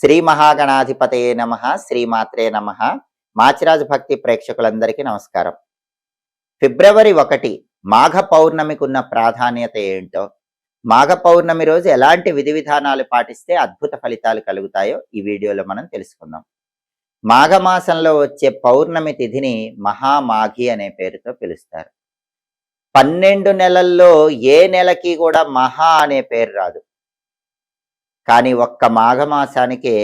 శ్రీ మహాగణాధిపతయే నమ శ్రీమాత్రే నమ. మాచిరాజు భక్తి ప్రేక్షకులందరికీ నమస్కారం. ఫిబ్రవరి ఒకటి మాఘ పౌర్ణమికి ఉన్న ప్రాధాన్యత ఏంటో మాఘ పౌర్ణమి రోజు ఎలాంటి విధి విధానాలు పాటిస్తే అద్భుత ఫలితాలు కలుగుతాయో ఈ వీడియోలో మనం తెలుసుకుందాం. మాఘమాసంలో వచ్చే పౌర్ణమి తిథిని మహామాఘి అనే పేరుతో పిలుస్తారు. పన్నెండు నెలల్లో ఏ నెలకి కూడా మహా అనే పేరు రాదు. కానీ ఒక్క మాఘమాసానికే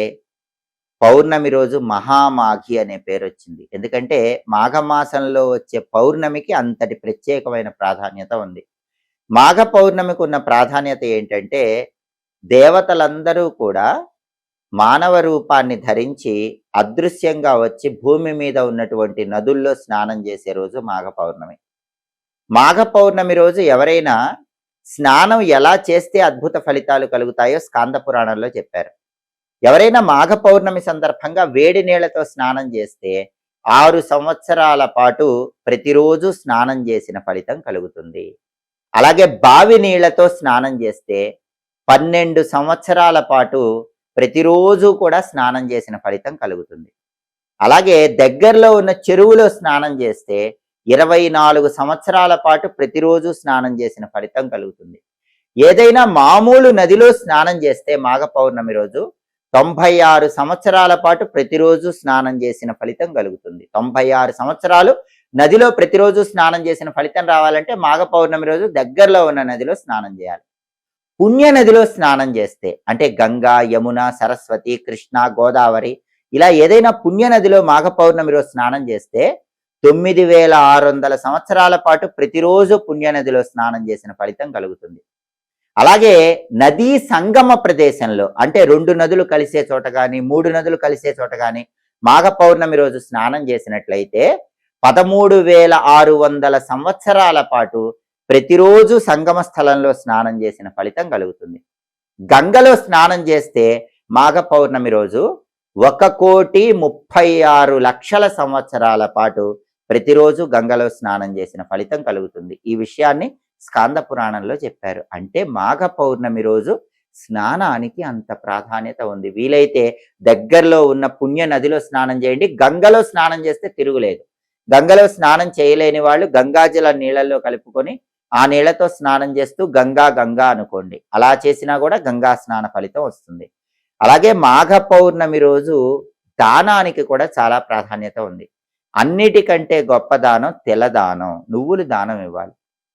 పౌర్ణమి రోజు మహామాఘి అనే పేరు వచ్చింది. ఎందుకంటే మాఘమాసంలో వచ్చే పౌర్ణమికి అంతటి ప్రత్యేకమైన ప్రాధాన్యత ఉంది. మాఘ పౌర్ణమికి ఉన్న ప్రాధాన్యత ఏంటంటే దేవతలందరూ కూడా మానవ రూపాన్ని ధరించి అదృశ్యంగా వచ్చి భూమి మీద ఉన్నటువంటి నదుల్లో స్నానం చేసే రోజు మాఘ పౌర్ణమి. మాఘ పౌర్ణమి రోజు ఎవరైనా స్నానం ఎలా చేస్తే అద్భుత ఫలితాలు కలుగుతాయో స్కాంద పురాణంలో చెప్పారు. ఎవరైనా మాఘ పౌర్ణమి సందర్భంగా వేడి నీళ్ళతో స్నానం చేస్తే ఆరు సంవత్సరాల పాటు ప్రతిరోజు స్నానం చేసిన ఫలితం కలుగుతుంది. అలాగే బావి నీళ్ళతో స్నానం చేస్తే పన్నెండు సంవత్సరాల పాటు ప్రతిరోజు కూడా స్నానం చేసిన ఫలితం కలుగుతుంది. అలాగే దగ్గరలో ఉన్న చెరువులో స్నానం చేస్తే ఇరవై నాలుగు సంవత్సరాల పాటు ప్రతిరోజు స్నానం చేసిన ఫలితం కలుగుతుంది. ఏదైనా మామూలు నదిలో స్నానం చేస్తే మాఘ పౌర్ణమి రోజు తొంభై ఆరు సంవత్సరాల పాటు ప్రతిరోజు స్నానం చేసిన ఫలితం కలుగుతుంది. తొంభై ఆరు సంవత్సరాలు నదిలో ప్రతిరోజు స్నానం చేసిన ఫలితం రావాలంటే మాఘ పౌర్ణమి రోజు దగ్గరలో ఉన్న నదిలో స్నానం చేయాలి. పుణ్య నదిలో స్నానం చేస్తే అంటే గంగా యమున సరస్వతి కృష్ణ గోదావరి ఇలా ఏదైనా పుణ్య నదిలో మాఘ పౌర్ణమి రోజు స్నానం చేస్తే తొమ్మిది వేల ఆరు వందల సంవత్సరాల పాటు ప్రతిరోజు పుణ్యనదిలో స్నానం చేసిన ఫలితం కలుగుతుంది. అలాగే నదీ సంగమ ప్రదేశంలో అంటే రెండు నదులు కలిసే చోట కానీ మూడు నదులు కలిసే చోట కానీ మాఘ పౌర్ణమి రోజు స్నానం చేసినట్లయితే పదమూడు వేల ఆరు వందల సంవత్సరాల పాటు ప్రతిరోజు సంగమ స్థలంలో స్నానం చేసిన ఫలితం కలుగుతుంది. గంగలో స్నానం చేస్తే మాఘ పౌర్ణమి రోజు ఒక కోటి ముప్పై ఆరు లక్షల సంవత్సరాల పాటు ప్రతిరోజు గంగలో స్నానం చేసిన ఫలితం కలుగుతుంది. ఈ విషయాన్ని స్కాంద పురాణంలో చెప్పారు. అంటే మాఘ పౌర్ణమి రోజు స్నానానికి అంత ప్రాధాన్యత ఉంది. వీలైతే దగ్గరలో ఉన్న పుణ్య నదిలో స్నానం చేయండి. గంగలో స్నానం చేస్తే తిరుగులేదు. గంగలో స్నానం చేయలేని వాళ్ళు గంగాజల నీళ్ళల్లో కలుపుకొని ఆ నీళ్ళతో స్నానం చేస్తూ గంగా గంగా అనుకోండి. అలా చేసినా కూడా గంగా స్నాన ఫలితం వస్తుంది. అలాగే మాఘ పౌర్ణమి రోజు దానానికి కూడా చాలా ప్రాధాన్యత ఉంది. అన్నిటికంటే గొప్ప దానం తెలదానం నువ్వులు దానం ఇవ్వాలి.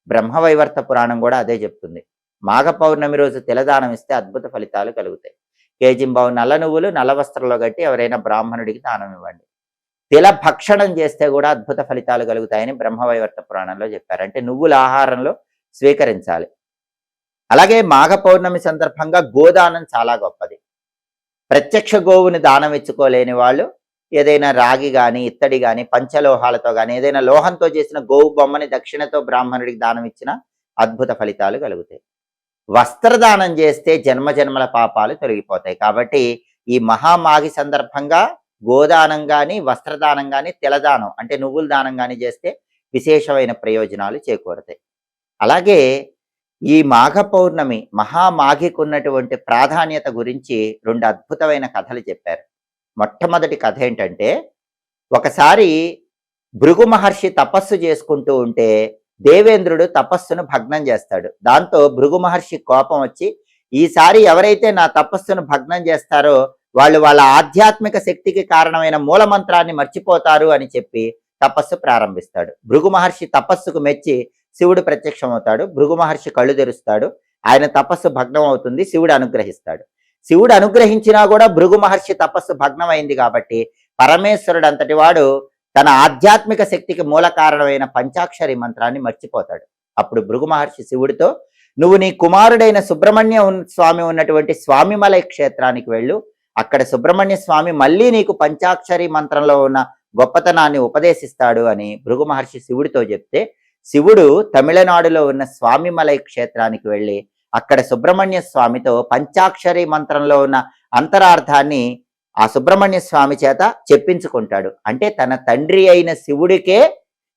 బ్రహ్మవైవర్త పురాణం కూడా అదే చెప్తుంది. మాఘ పౌర్ణమి రోజు తెలదానం ఇస్తే అద్భుత ఫలితాలు కలుగుతాయి. కేజింబావు నల్ల నువ్వులు నల్ల వస్త్రంలో కట్టి ఎవరైనా బ్రాహ్మణుడికి దానం ఇవ్వండి. తిల భక్షణం చేస్తే కూడా అద్భుత ఫలితాలు కలుగుతాయని బ్రహ్మవైవర్త పురాణంలో చెప్పారు. అంటే నువ్వుల ఆహారంలో స్వీకరించాలి. అలాగే మాఘ పౌర్ణమి సందర్భంగా గోదానం చాలా గొప్పది. ప్రత్యక్ష గోవుని దానం ఇచ్చుకోలేని వాళ్ళు ఏదైనా రాగి కానీ ఇత్తడి కానీ పంచలోహాలతో కానీ ఏదైనా లోహంతో చేసిన గోవు బొమ్మని దక్షిణతో బ్రాహ్మణుడికి దానం ఇచ్చిన అద్భుత ఫలితాలు కలుగుతాయి. వస్త్రదానం చేస్తే జన్మ జన్మల పాపాలు తొలగిపోతాయి. కాబట్టి ఈ మహామాఘి సందర్భంగా గోదానం కానీ వస్త్రదానం కానీ తెలదానం అంటే నువ్వుల దానం కానీ చేస్తే విశేషమైన ప్రయోజనాలు చేకూరతాయి. అలాగే ఈ మాఘ పౌర్ణమి మహామాఘికి ఉన్నటువంటి ప్రాధాన్యత గురించి రెండు అద్భుతమైన కథలు చెప్పారు. మొట్టమొదటి కథ ఏంటంటే ఒకసారి భృగు మహర్షి తపస్సు చేసుకుంటూ ఉంటే దేవేంద్రుడు తపస్సును భగ్నం చేస్తాడు. దాంతో భృగు మహర్షి కోపం వచ్చి ఈసారి ఎవరైతే నా తపస్సును భగ్నం చేస్తారో వాళ్ళు వాళ్ళ ఆధ్యాత్మిక శక్తికి కారణమైన మూలమంత్రాన్ని మర్చిపోతారు అని చెప్పి తపస్సు ప్రారంభిస్తాడు. భృగు మహర్షి తపస్సుకు మెచ్చి శివుడు ప్రత్యక్షమవుతాడు. భృగు మహర్షి కళ్ళు తెరుస్తాడు. ఆయన తపస్సు భగ్నం అవుతుంది శివుడు అనుగ్రహిస్తాడు. శివుడు అనుగ్రహించినా కూడా భృగు మహర్షి తపస్సు భగ్నమైంది కాబట్టి పరమేశ్వరుడు అంతటి వాడు తన ఆధ్యాత్మిక శక్తికి మూల కారణమైన పంచాక్షరి మంత్రాన్ని మర్చిపోతాడు. అప్పుడు భృగు మహర్షి శివుడితో నువ్వు నీ కుమారుడైన సుబ్రహ్మణ్య స్వామి ఉన్నటువంటి స్వామిమలై క్షేత్రానికి వెళ్ళు. అక్కడ సుబ్రహ్మణ్య స్వామి మళ్ళీ నీకు పంచాక్షరి మంత్రంలో ఉన్న గొప్పతనాన్ని ఉపదేశిస్తాడు అని భృగు మహర్షి శివుడితో చెప్తే శివుడు తమిళనాడులో ఉన్న స్వామిమలై క్షేత్రానికి వెళ్ళి అక్కడ సుబ్రహ్మణ్య స్వామితో పంచాక్షరి మంత్రంలో ఉన్న అంతరార్థాన్ని ఆ సుబ్రహ్మణ్య స్వామి చేత చెప్పించుకుంటాడు. అంటే తన తండ్రి అయిన శివుడికే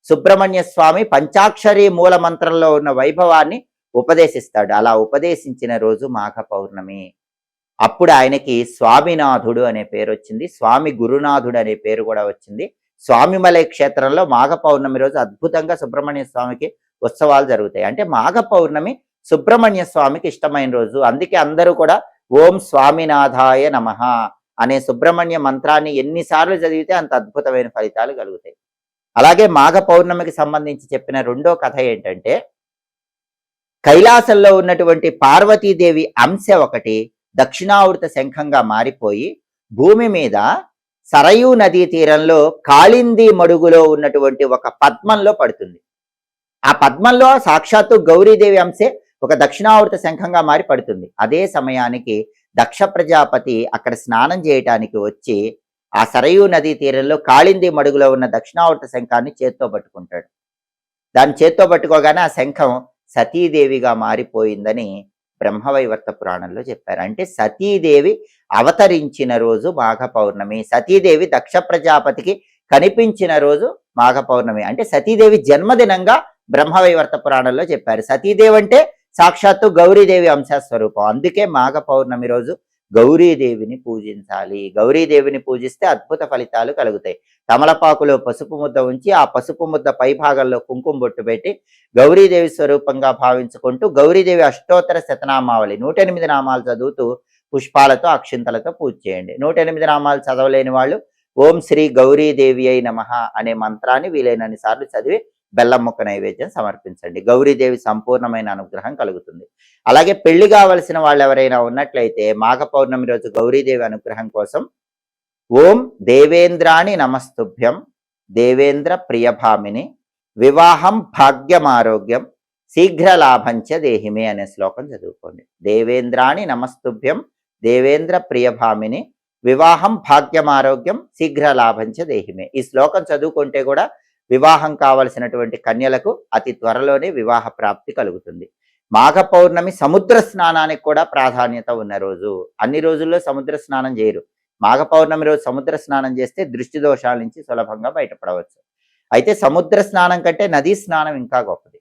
సుబ్రహ్మణ్య స్వామి పంచాక్షరి మూల మంత్రంలో ఉన్న వైభవాన్ని ఉపదేశిస్తాడు. అలా ఉపదేశించిన రోజు మాఘ పౌర్ణమి. అప్పుడు ఆయనకి స్వామినాథుడు అనే పేరు వచ్చింది. స్వామి గురునాథుడు అనే పేరు కూడా వచ్చింది. స్వామిమలై క్షేత్రంలో మాఘ పౌర్ణమి రోజు అద్భుతంగా సుబ్రహ్మణ్య స్వామికి ఉత్సవాలు జరుగుతాయి. అంటే మాఘ పౌర్ణమి సుబ్రహ్మణ్య స్వామికి ఇష్టమైన రోజు. అందుకే అందరూ కూడా ఓం స్వామినాథాయ నమః అనే సుబ్రహ్మణ్య మంత్రాన్ని ఎన్నిసార్లు చదివితే అంత అద్భుతమైన ఫలితాలు కలుగుతాయి. అలాగే మాఘ పౌర్ణమికి సంబంధించి చెప్పిన రెండో కథ ఏంటంటే కైలాసంలో ఉన్నటువంటి పార్వతీదేవి అంశ ఒకటి దక్షిణావృత శంఖంగా మారిపోయి భూమి మీద సరయూ నదీ తీరంలో కాళింది మడుగులో ఉన్నటువంటి ఒక పద్మంలో పడుతుంది. ఆ పద్మంలో సాక్షాత్తు గౌరీదేవి అంశే ఒక దక్షిణావృత శంఖంగా మారి పడుతుంది. అదే సమయానికి దక్ష ప్రజాపతి అక్కడ స్నానం చేయటానికి వచ్చి ఆ సరయూ నదీ తీరంలో కాళింది మడుగులో ఉన్న దక్షిణావృత శంఖాన్ని చేత్తో పట్టుకుంటాడు. దాన్ని చేత్తో పట్టుకోగానే ఆ శంఖం సతీదేవిగా మారిపోయిందని బ్రహ్మవైవర్త పురాణంలో చెప్పారు. అంటే సతీదేవి అవతరించిన రోజు మాఘ పౌర్ణమి సతీదేవి దక్ష ప్రజాపతికి కనిపించిన రోజు మాఘ పౌర్ణమి అంటే సతీదేవి జన్మదినంగా బ్రహ్మవైవర్త పురాణంలో చెప్పారు. సతీదేవి అంటే సాక్షాత్తు గౌరీదేవి అంశస్వరూపం. అందుకే మాఘ పౌర్ణమి రోజు గౌరీదేవిని పూజించాలి. గౌరీదేవిని పూజిస్తే అద్భుత ఫలితాలు కలుగుతాయి. తమలపాకులో పసుపు ముద్ద ఉంచి ఆ పసుపు ముద్ద పై భాగంలో కుంకుమ బొట్టు పెట్టి గౌరీదేవి స్వరూపంగా భావించుకుంటూ గౌరీదేవి అష్టోత్తర శతనామావళి నూట ఎనిమిది నామాలు చదువుతూ పుష్పాలతో అక్షింతలతో పూజ చేయండి. నూట ఎనిమిది నామాలు చదవలేని వాళ్ళు ఓం శ్రీ గౌరీదేవి అయి నమ అనే మంత్రాన్ని వీలైనన్ని సార్లు చదివి బెల్లం ముక్క నైవేద్యం సమర్పించండి. గౌరీదేవి సంపూర్ణమైన అనుగ్రహం కలుగుతుంది. అలాగే పెళ్ళి కావలసిన వాళ్ళు ఎవరైనా ఉన్నట్లయితే మాఘ పౌర్ణమి రోజు గౌరీదేవి అనుగ్రహం కోసం ఓం దేవేంద్రాణి నమస్తుభ్యం దేవేంద్ర ప్రియభామిని వివాహం భాగ్యమారోగ్యం శీఘ్ర లాభంచ దేహిమే అనే శ్లోకం చదువుకోండి. దేవేంద్రాణి నమస్తుభ్యం దేవేంద్ర ప్రియభామిని వివాహం భాగ్యమారోగ్యం శీఘ్ర లాభంచ దేహిమే. ఈ శ్లోకం చదువుకుంటే కూడా వివాహం కావలసినటువంటి కన్యలకు అతి త్వరలోనే వివాహ ప్రాప్తి కలుగుతుంది. మాఘ పౌర్ణమి సముద్ర స్నానానికి కూడా ప్రాధాన్యత ఉన్న రోజు. అన్ని రోజుల్లో సముద్ర స్నానం చేయరు. మాఘ పౌర్ణమి రోజు సముద్ర స్నానం చేస్తే దృష్టి దోషాల నుంచి సులభంగా బయటపడవచ్చు. అయితే సముద్ర స్నానం కంటే నదీ స్నానం ఇంకా గొప్పది.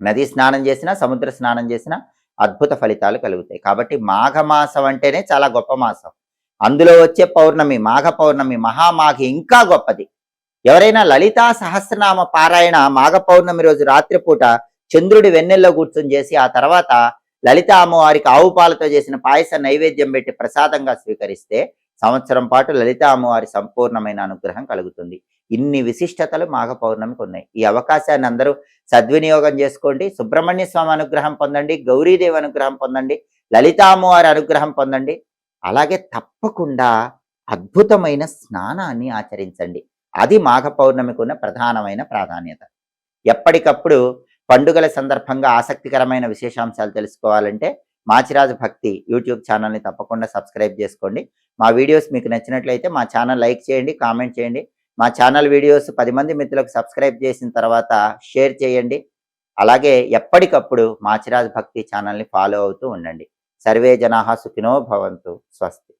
నదీ స్నానం చేసినా సముద్ర స్నానం చేసినా అద్భుత ఫలితాలు కలుగుతాయి. కాబట్టి మాఘమాసం అంటేనే చాలా గొప్ప మాసం. అందులో వచ్చే పౌర్ణమి మాఘ పౌర్ణమి మహామాఘి ఇంకా గొప్పది. ఎవరైనా లలితా సహస్రనామ పారాయణ మాఘ పౌర్ణమి రోజు రాత్రిపూట చంద్రుడి వెన్నెల్లో కూర్చొని చేసి ఆ తర్వాత లలిత అమ్మవారికి ఆవు పాలతో చేసిన పాయస నైవేద్యం పెట్టి ప్రసాదంగా స్వీకరిస్తే సంవత్సరం పాటు లలిత అమ్మవారి సంపూర్ణమైన అనుగ్రహం కలుగుతుంది. ఇన్ని విశిష్టతలు మాఘ పౌర్ణమికి ఉన్నాయి. ఈ అవకాశాన్ని అందరూ సద్వినియోగం చేసుకోండి. సుబ్రహ్మణ్య స్వామి అనుగ్రహం పొందండి. గౌరీదేవి అనుగ్రహం పొందండి. లలితా అమ్మవారి అనుగ్రహం పొందండి. అలాగే తప్పకుండా అద్భుతమైన స్నానాన్ని ఆచరించండి. అది మాఘ పౌర్ణమికి ఉన్న ప్రధానమైన ప్రాధాన్యత. ఎప్పటికప్పుడు పండుగల సందర్భంగా ఆసక్తికరమైన విశేషాంశాలు తెలుసుకోవాలంటే మాచిరాజు భక్తి యూట్యూబ్ ఛానల్ని తప్పకుండా సబ్స్క్రైబ్ చేసుకోండి. మా వీడియోస్ మీకు నచ్చినట్లయితే మా ఛానల్ లైక్ చేయండి కామెంట్ చేయండి. మా ఛానల్ వీడియోస్ పది మంది మిత్రులకు సబ్స్క్రైబ్ చేసిన తర్వాత షేర్ చేయండి. అలాగే ఎప్పటికప్పుడు మాచిరాజు భక్తి ఛానల్ని ఫాలో అవుతూ ఉండండి. సర్వే జనా సుఖినో భవంతు. స్వస్తి.